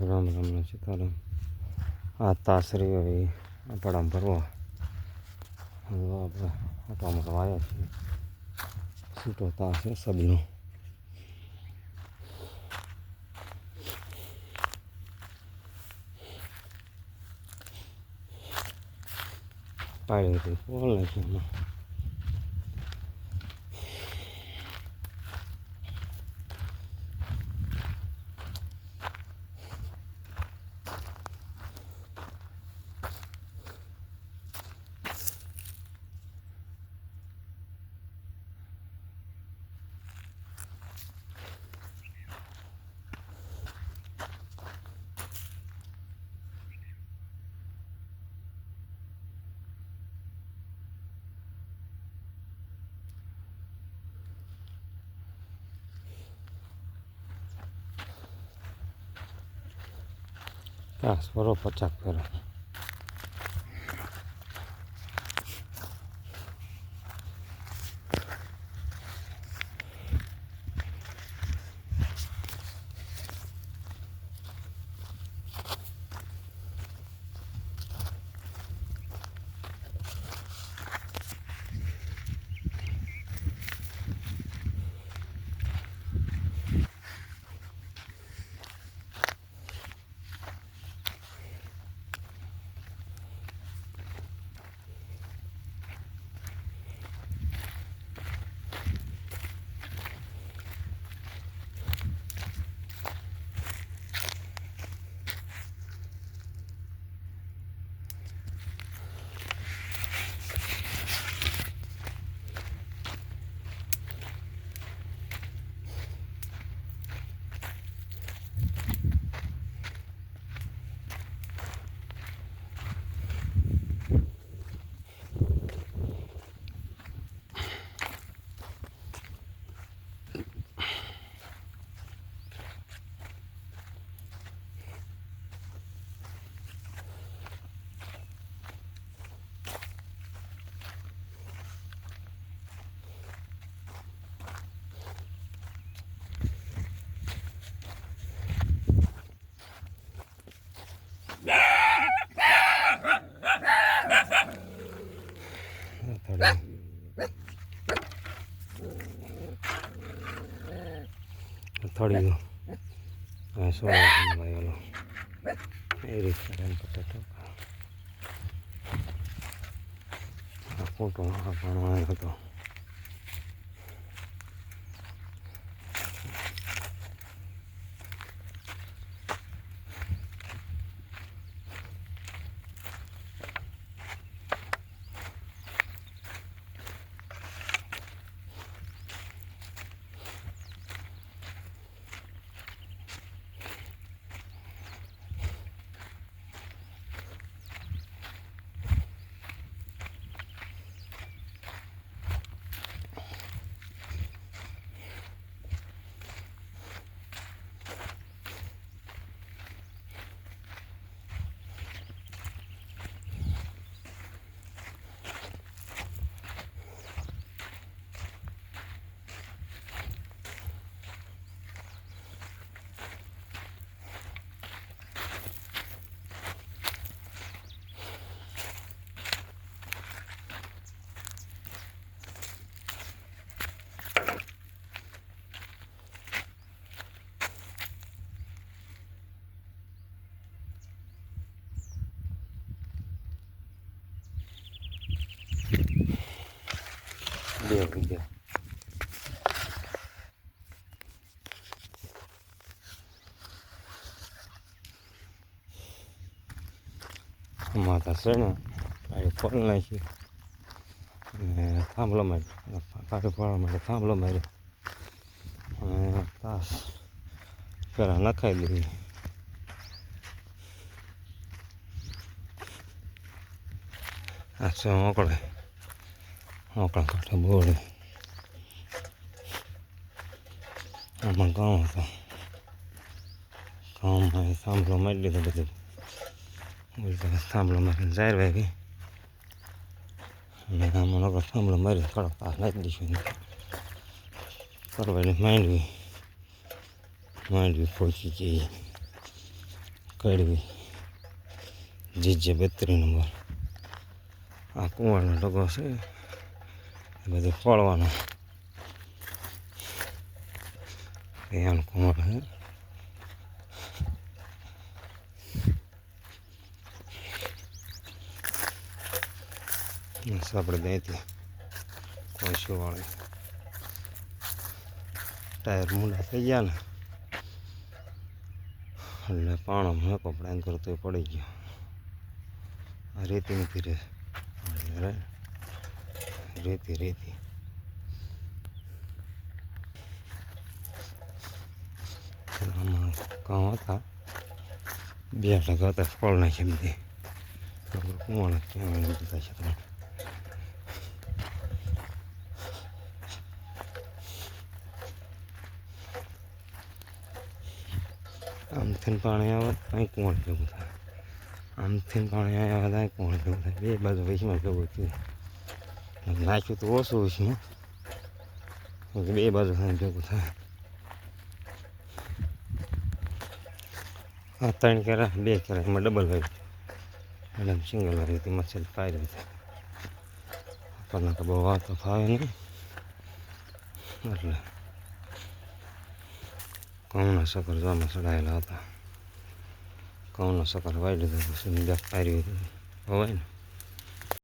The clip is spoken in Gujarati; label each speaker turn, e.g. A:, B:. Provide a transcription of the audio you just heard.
A: રામ રામ ને સીતારામ આ તાસરી હવે આપણામાં ભરવા હવે આપણે આટામાં વાયા છીએ છૂટો તાસ છે સબનો પાડ્યો હતી પોલ નાખ્યો ત્યાં સ્વરો પચાક ફેરો થોડી સોળા વાયેલો એ રીતે એમ પટાટો ફોટો આ પણ આવ્યો હતો. બે વીઘા માતા છે ને આ ફોન નાખી અને થાંભલો માર્યો કાઢી પાડવા માટે થાંભલો માર્યો અને તાસ પેલા નખાઈ દીધી આ છે મોકળે મોકળા કાંઠે બોર્ડ આમાં ગામ હતો ગામમાં થાંભલો મારી લીધો બધું બોલતા થાંભલો મારીને જાહેર વાગી અને આમાં નકર થાંભલો મારી કડક પાસ નાખી દઈશું કરવાની માંડવી માંડવી પહોંચી જઈએ કડવી જીજે બત્રીસ નંબર આ કુંવરનો ડગો છે બધું ફળવાનું છે બસ આપણે દઈતી કોઈશું વાળી. ટાયર મૂડા થઈ ગયા ને. એટલે પાણો મેં કપડા કરતો પડી ગયો. આ રેતી નથી રે. રે રેતી. રેતી આમાં કામ હતા. બે ટકા હતા, ફળ નાખી બધી કોણ બધા છે તમે? આમથી પાણી આવે કંઈ કોણ ભેગું થાય. આમથી પાણી આવે ત્યાં કોણ ભેગું થાય. બે બાજુ વૈશમાં ભેગું થયું. નાખ્યું તો ઓછું છે બે બાજુ થાય ભેગું થાય. આ ત્રણ કેરા, બે કેરા, એમાં ડબલ હોય. એટલે સિંગલ હોય હતી મચ્છર પાય હતી આપણને તો બહુ વાત તો ફાવે નહીં. એટલે ઘઉંના સકર જોવામાં ચડાયેલા હતા. ઘઉંના સકર વાઈ લીધા પછી નીચે પારી હોય ને.